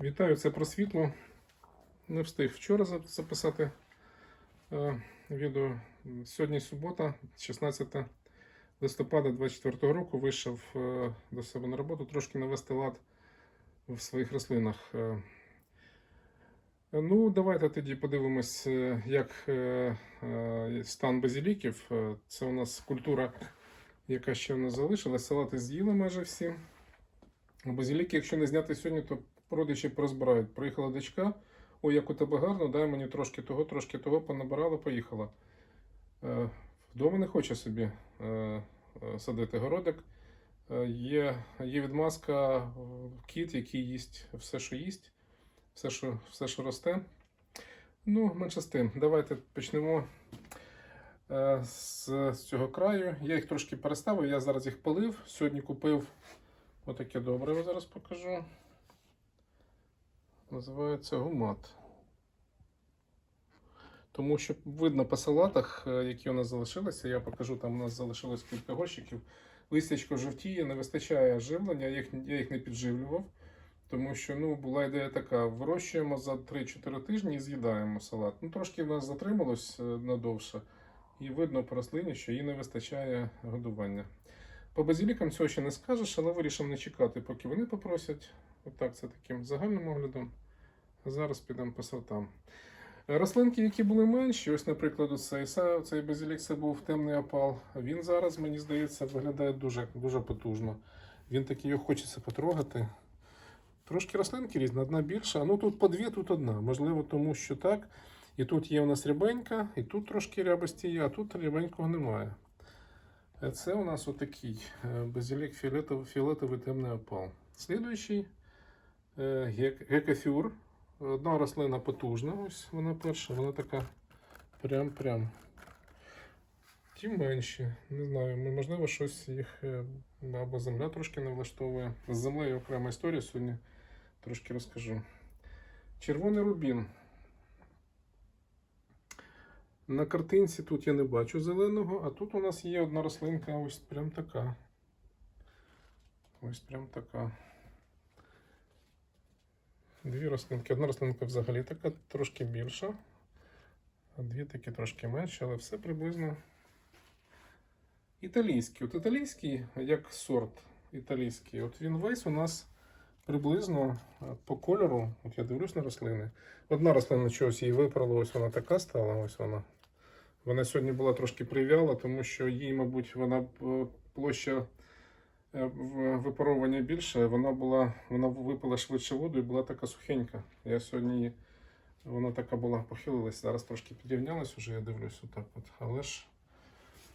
Вітаю, це про світло. Не встиг вчора записати е, відео. Сьогодні субота, 16 листопада 24 року, вийшов е, до себе на роботу трошки навести лад в своїх рослинах. Е, Ну, давайте тоді подивимось, е, як е, е, стан базіліків. Е, Це у нас культура, яка ще в нас залишилась. Салати з'їли майже всі. Базіліки, якщо не зняти сьогодні, то родичі порозбирають. Приїхала дочка. Ой, як у тебе гарно, дай мені трошки того, трошки того, понабирала, поїхала. Е, Вдома не хоче собі е, е, садити городик. Є, є відмазка кіт, який їсть все, що їсть, все, що, все, що росте. Ну, менше з тим. Давайте почнемо з цього краю. Я їх трошки переставив, я зараз їх полив. Сьогодні купив отаке добре, зараз покажу. Називається гумат. Тому що видно по салатах, е, які у нас залишилися, я покажу, там у нас залишилось кілька горщиків. Листячко жовтіє, не вистачає живлення, я їх, я їх не підживлював. Тому що ну, була ідея така: вирощуємо за 3-4 тижні і з'їдаємо салат. Ну, трошки в нас затрималось е, надовше, і видно по рослині, що їй не вистачає годування. По базілікам цього ще не скажеш, але вирішив не чекати, поки вони попросять. Отак, це таким загальним оглядом. Зараз підемо по сортам. Рослинки, які були менші, ось, наприклад, цей, цей базилік це був темний опал. Він зараз, мені здається, виглядає дуже, дуже потужно. Він такий його хочеться потрогати. Трошки рослинки різні, одна більша. Ну тут по дві, тут одна. Можливо, тому що так. І тут є у нас рябенька, і тут трошки рябості є, а тут рябенького немає. Це у нас отакий е, базилік фіолетовий, фіолетовий темний опал. Слідуючий е, гекафюр. Одна рослина потужна, ось вона перша, вона така прям-прям. Ті менші. Не знаю, можливо, щось їх е, або земля трошки не влаштовує. З землею окрема історія сьогодні трошки розкажу. Червоний рубін. На картинці тут я не бачу зеленого, а тут у нас є одна рослинка, ось прям така. Ось прям така. Дві рослинки. Одна рослинка взагалі така трошки більша, а дві такі трошки менші, але все приблизно. Італійський. От італійський, як сорт італійський, от він весь у нас приблизно е, по кольору. От я дивлюсь на рослини. Одна рослина чогось її випрала, ось вона така стала, ось вона. Вона сьогодні була трошки прив'яла, тому що їй, мабуть, вона е, площа е, випаровування більше. Вона була, вона випила швидше воду і була така сухенька. Я сьогодні вона така була, похилилась. Зараз трошки підрівнялась уже, я дивлюсь отак. От. Але ж,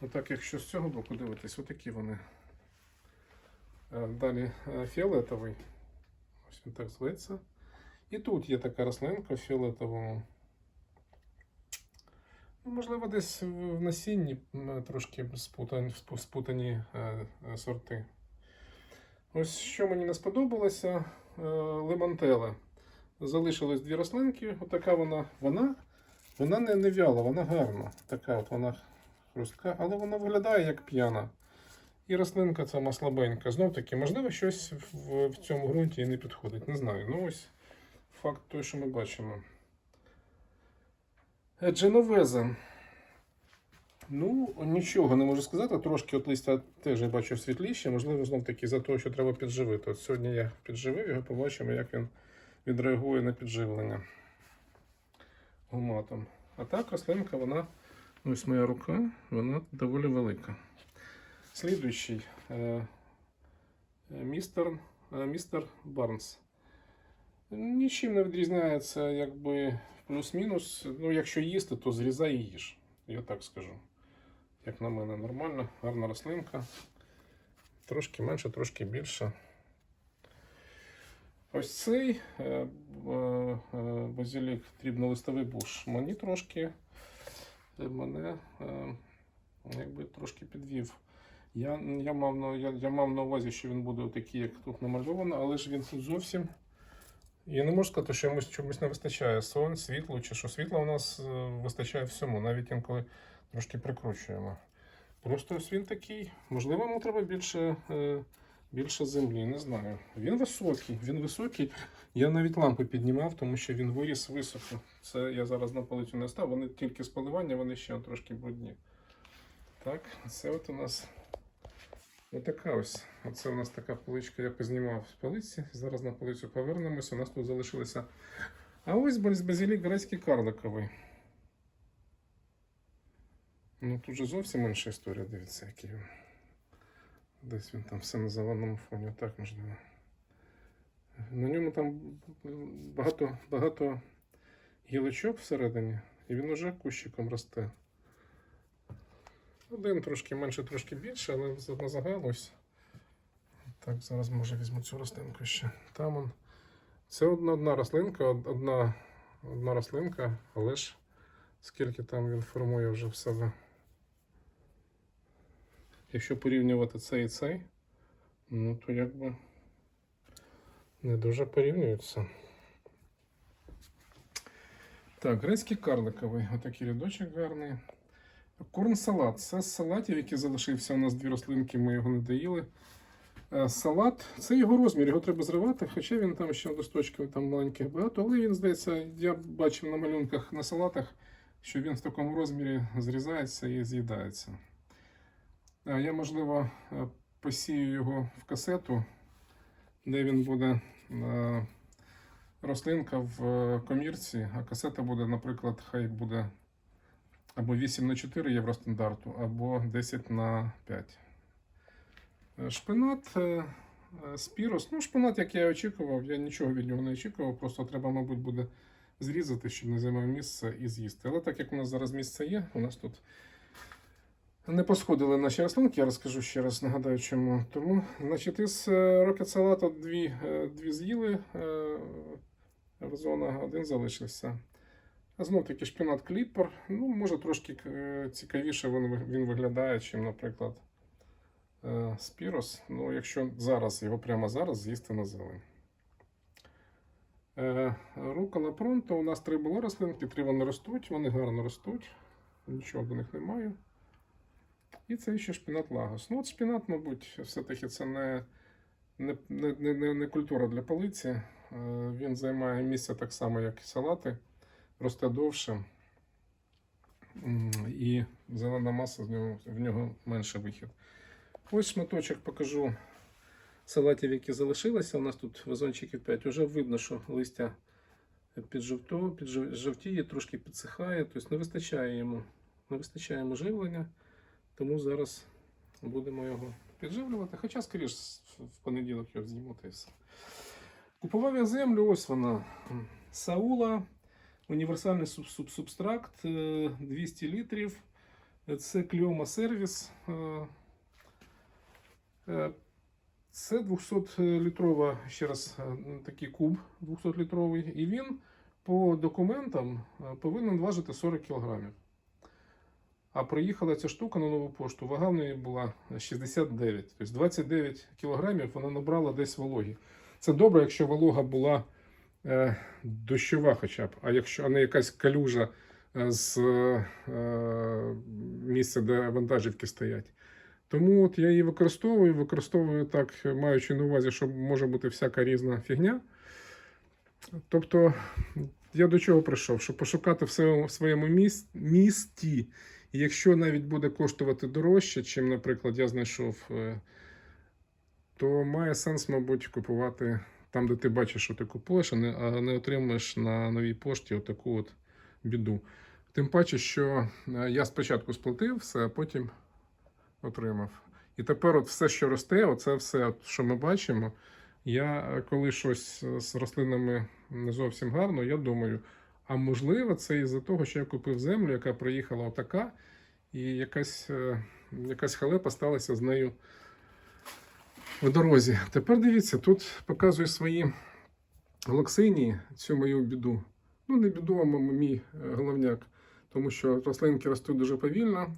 отак, якщо з цього боку дивитись, отакі вони. Е, Далі фіолетовий. Ось він так зветься. І тут є така рослинка в фіолетовому. Ну, можливо, десь в насінні трошки спутані, спутані е, е, сорти. Ось що мені не сподобалося, е, лимонтела. Залишилось дві рослинки. Отака вона, вона, вона не, не вяла, вона гарна. Така от вона хрустка, але вона виглядає як п'яна. І рослинка ця слабенька. Знов таки, можливо, щось в, в цьому ґрунті і не підходить. Не знаю. Ну ось факт той, що ми бачимо. Дженовеза. Ну, нічого не можу сказати. Трошки от листя теж я бачу світліше. Можливо, знов таки за те, що треба підживити. От сьогодні я підживив його, побачимо, як він відреагує на підживлення гуматом. А так, рослинка, вона, ось моя рука, вона доволі велика. Слідуючий е, е, містер, е, містер Барнс. Нічим не відрізняється, якби плюс-мінус. Ну, якщо їсти, то зрізай і їж. Я так скажу. Як на мене, нормально, гарна рослинка. Трошки менше, трошки більше. Ось цей е, е, базилік дрібнолистовий буш. Мені трошки е, мене якби трошки підвів. Я, я, мав я, я мав на увазі, що він буде такий, як тут намальовано, але ж він зовсім. Я не можу сказати, що йомусь чомусь не вистачає. Сон, світло чи що світла у нас е, вистачає всьому, навіть інколи трошки прикручуємо. Просто ось він такий. Можливо, йому треба більше е, Більше землі, не знаю. Він високий, він високий. Я навіть лампи піднімав, тому що він виріс високо. Це я зараз на полицю не став. Вони тільки з поливання, вони ще трошки брудні. Так, це от у нас отака ось. Оце у нас така поличка, я познімав з полиці. Зараз на полицю повернемося. У нас тут залишилися. А ось баз- базилік грецький карликовий. Ну тут же зовсім інша історія, дивіться, який. Десь він там все на зеленому фоні, так можливо. На ньому там багато, багато гілочок всередині, і він уже кущиком росте. Один трошки менше, трошки більше, але на загал ось. Так, зараз може візьму цю рослинку ще. Там он. Це одна, одна рослинка, одна, одна рослинка, але ж скільки там він формує вже в себе. Якщо порівнювати цей і цей, ну то якби не дуже порівнюються. Так, грецький карликовий, отакий рядочок гарний. Корн-салат. Це з салатів, який залишився. У нас дві рослинки, ми його не доїли. Е, Салат, це його розмір, його треба зривати, хоча він там ще листочків там маленьких багато, але він, здається, я бачив на малюнках на салатах, що він в такому розмірі зрізається і з'їдається. Е, Я, можливо, е, посію його в касету, де він буде рослинка в комірці, а касета буде, наприклад, хай буде або 8 на 4 євростандарту, або 10 на 5. Е, Шпинат, е, е, спірос. Ну, шпинат, як я очікував, я нічого від нього не очікував, просто треба, мабуть, буде зрізати, щоб не займав місце і з'їсти. Але так як у нас зараз місце є, у нас тут не посходили наші рослинки, я розкажу ще раз, нагадаю чому. Тому, значить, із рокет салата дві, дві з'їли вазона, один залишився. Знов таки шпинат кліпер. Ну, може трошки е, цікавіше він, він виглядає, чим, наприклад, е, спірос. Ну, якщо зараз, його прямо зараз з'їсти на зелень. Е, Рукола пронто. У нас три були рослинки, три вони ростуть, вони гарно ростуть. Нічого до них немає. І це ще шпінат лагос. Ну, от шпінат, мабуть, все-таки це не, не, не, не, не, культура для полиці. Він займає місце так само, як і салати, росте довше. І зелена маса з нього, в нього менше вихід. Ось шматочок покажу салатів, які залишилися. У нас тут вазончиків 5. Уже видно, що листя піджовто, піджовтіє, трошки підсихає, тобто не вистачає йому, не вистачає йому живлення. Тому зараз будемо його підживлювати. Хоча, скоріш, в понеділок його зніму. Купував я землю, ось вона. Саула, універсальний суб- суб- субстракт е, 200 літрів. Це кльома сервіс. Е, е, Це 200-літрова, ще раз, такий куб 200-літровий, і він по документам повинен важити 40 кілограмів. А приїхала ця штука на нову пошту, вага в неї була 69. Тобто 29 кілограмів вона набрала десь вологі. Це добре, якщо волога була дощова хоча б, а якщо а не якась калюжа е, з е, місця, де вантажівки стоять. Тому от я її використовую, використовую так, маючи на увазі, що може бути всяка різна фігня. Тобто, я до чого прийшов? Щоб пошукати в своєму, місті. І якщо навіть буде коштувати дорожче, чим, наприклад, я знайшов, е, то має сенс, мабуть, купувати там, де ти бачиш, що ти купуєш, а не, а не отримуєш на новій пошті отаку от біду. Тим паче, що е, я спочатку сплатив все, а потім отримав. І тепер от все, що росте, оце все, що ми бачимо. Я е, коли щось е, з рослинами не зовсім гарно, я думаю, а можливо, це із-за того, що я купив землю, яка приїхала отака, і якась, якась халепа сталася з нею в дорозі. Тепер дивіться, тут показую свої локсинії, цю мою біду. Ну, не біду, а мій е, головняк, тому що рослинки ростуть дуже повільно.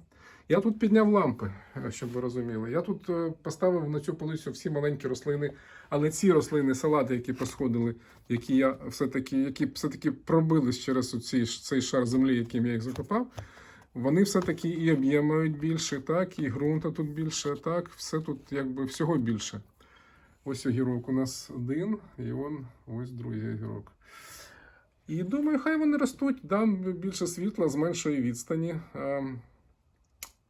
Я тут підняв лампи, е, щоб ви розуміли. Я тут е, поставив на цю полицю всі маленькі рослини, але ці рослини, салати, які посходили, які я все-таки, які все-таки пробились через цей шар землі, яким я їх закопав, вони все-таки і об'єм мають більше, так, і ґрунта тут більше, так, все тут якби всього більше. Ось огірок у нас один, і он ось другий огірок. І думаю, хай вони ростуть, дам більше світла з меншої відстані.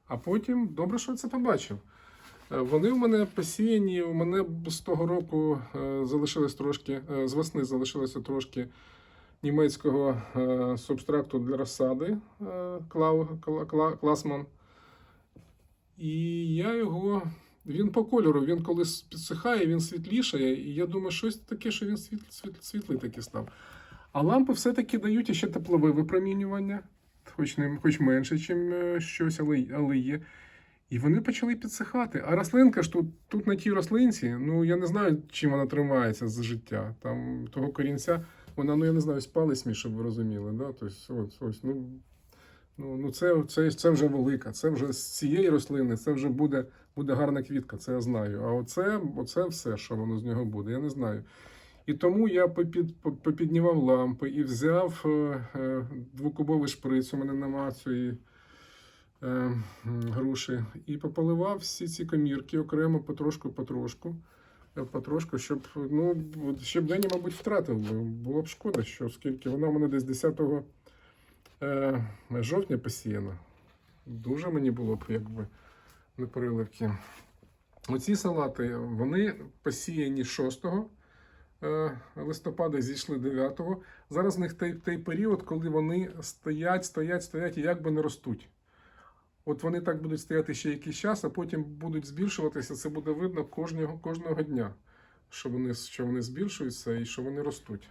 А потім добре, що я це побачив. Е, Вони у мене посіяні, у мене з того року е, залишилось трошки, е, з весни залишилося трошки німецького е, субстракту для розсади е, Класман. І я його. Він по кольору, він коли підсихає, він світлішає. І я думаю, щось таке, що він світ, світ, світлий такий став. А лампи все-таки дають ще теплове випромінювання, хоч, не, хоч менше, ніж щось, але, але є. І вони почали підсихати. А рослинка ж тут, тут на тій рослинці, ну я не знаю, чим вона тримається за життя. Там того корінця, вона, ну я не знаю, ось палець мій, щоб ви розуміли. Да? Тобто, ось, ось, ну, ну, ну це, це, це вже велика. Це вже з цієї рослини, це вже буде, буде гарна квітка, це я знаю. А оце, оце все, що воно з нього буде, я не знаю. І тому я попід, попіднімав лампи і взяв е, е, двокубовий шприц, у мене нема цієї е, груші, і пополивав всі ці комірки окремо потрошку, потрошку, щоб, ну, ще день, мабуть, втратив. Було б шкода, що оскільки вона в мене десь 10 е, жовтня посіяна. Дуже мені було б, якби, на переливки. Оці салати, вони посіяні 6 е, листопада, зійшли 9-го. Зараз в них той, той період, коли вони стоять, стоять, стоять і якби не ростуть. От вони так будуть стояти ще якийсь час, а потім будуть збільшуватися. Це буде видно кожного, кожного дня, що вони, що вони збільшуються і що вони ростуть.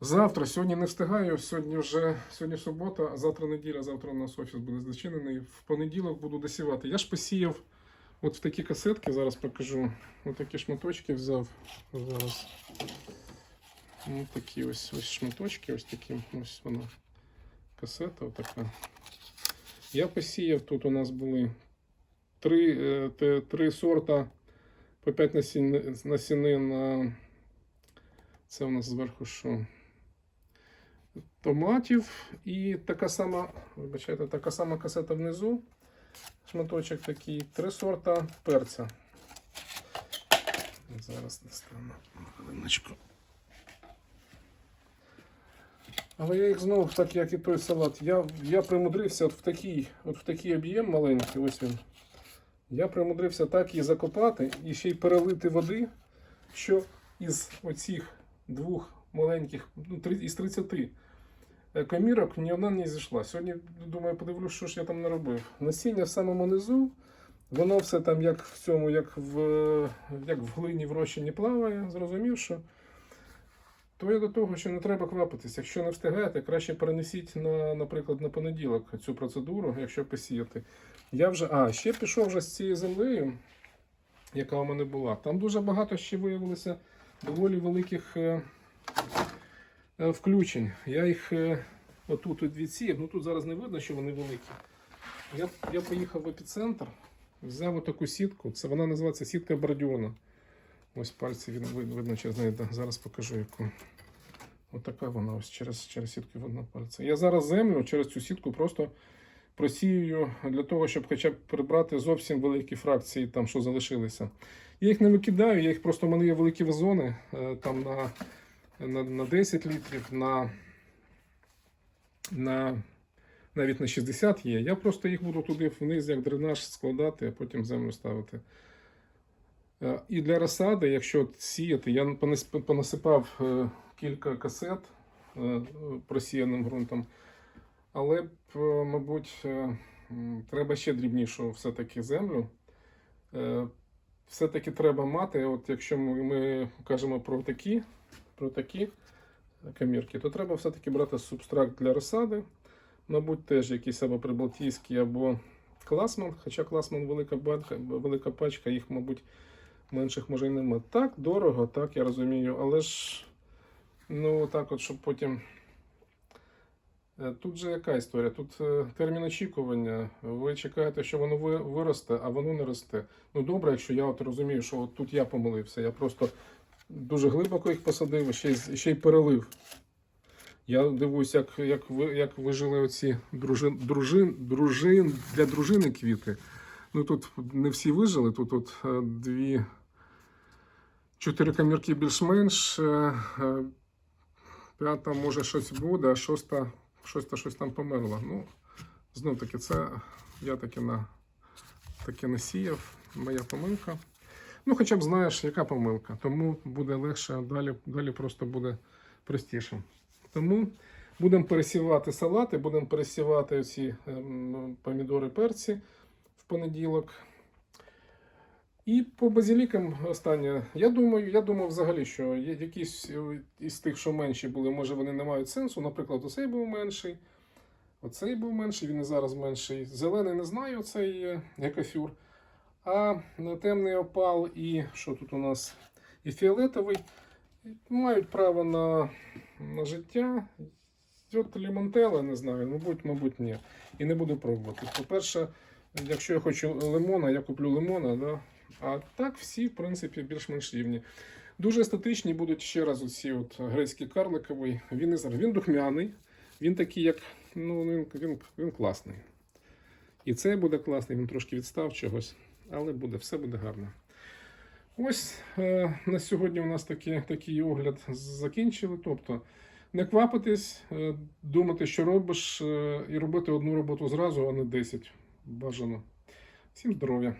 Завтра, сьогодні не встигаю, сьогодні вже сьогодні субота, а завтра неділя, завтра у нас офіс буде зачинений. В понеділок буду досівати. Я ж посіяв от в такі касетки, зараз покажу. Ось такі шматочки взяв зараз. Ось такі ось, ось шматочки, ось такі, ось вона касета отака. Я посіяв, тут у нас були три, е, три сорта по 5 насіни, на це у нас зверху що? Томатів і така сама, вибачайте, така сама касета внизу. Шматочок такий. Три сорта перця. Зараз достану хвилиночку. Але я їх знову, так як і той салат, я, я примудрився от в такий, от в такий об'єм маленький, ось він. Я примудрився так її закопати і ще й перелити води, що із оцих двох маленьких, ну, із 30 е, комірок ні одна не зійшла. Сьогодні, думаю, подивлюсь, що ж я там наробив. Насіння в самому низу, воно все там як в цьому, як в, як в глині в розчині плаває. Зрозумів, що то я до того, що не треба квапитись. Якщо не встигаєте, краще перенесіть на, наприклад, на понеділок цю процедуру, якщо посіяти. Я вже, а, ще пішов вже з цією землею, яка у мене була. Там дуже багато ще виявилося доволі великих е, е, включень. Я їх е, отут от відсіяв, ну тут зараз не видно, що вони великі. Я, я поїхав в епіцентр, взяв отаку сітку. Це вона називається сітка бордюрна. Ось пальці вид- видно через неї. Зараз покажу яку. Отака вона ось через, через сітку видно пальця. Я зараз землю через цю сітку просто просію для того, щоб хоча б прибрати зовсім великі фракції, там, що залишилися. Я їх не викидаю, я їх просто в мене є великі вазони е, там на, на, на 10 літрів, на, на навіть на 60 є. Я просто їх буду туди вниз, як дренаж складати, а потім землю ставити. Е, І для розсади, якщо сіяти, я понасипав е, кілька касет е, просіяним ґрунтом. Але мабуть, треба ще дрібнішу все-таки землю. Все-таки треба мати, от якщо ми, ми кажемо про такі, про такі камірки, то треба все-таки брати субстракт для розсади. Мабуть, теж якийсь або прибалтійський, або класман. Хоча класман велика велика пачка, їх, мабуть, менших може й нема. Так, дорого, так, я розумію, але ж ну так от, щоб потім. Е, Тут же яка історія? Тут е, термін очікування. Ви чекаєте, що воно виросте, а воно не росте. Ну добре, якщо я от розумію, що от тут я помилився. Я просто дуже глибоко їх посадив, ще, ще й перелив. Я дивуюсь, як, як, ви, як вижили оці дружин, дружин, дружин, для дружини квіти. Ну тут не всі вижили, тут от е, дві, Чотири камірки більш-менш. е, е, П'ята, може, щось буде, а шоста, шоста щось там померла. Ну, знов таки, це я таки на таке насіяв, моя помилка. Ну, хоча б знаєш, яка помилка, тому буде легше, далі, далі просто буде простіше. Тому будемо пересівати салати, будемо пересівати ці ем, помідори перці понеділок. І по базілікам останнє. Я думаю, я думав взагалі, що якісь е, із тих, що менші були, може вони не мають сенсу. Наприклад, оцей був менший, оцей був менший, він і зараз менший. Зелений не знаю, оцей е, екофюр. А темний опал і що тут у нас? І фіолетовий мають право на, на життя. От лімонтела, не знаю, мабуть, мабуть, ні. І не буду пробувати. По-перше, якщо я хочу лимона, я куплю лимона, да? а так всі, в принципі, більш-менш рівні. Дуже естетичні будуть ще раз оці от грецький карликовий. Він і. Він духмяний, він такий, як. Ну, він, він, він класний. І цей буде класний, він трошки відстав чогось, але буде, все буде гарно. Ось е, на сьогодні у нас такі, такий огляд закінчили. Тобто не квапитись, е, думати, що робиш, е, і робити одну роботу зразу, а не 10. Бажано. Всім здоров'я!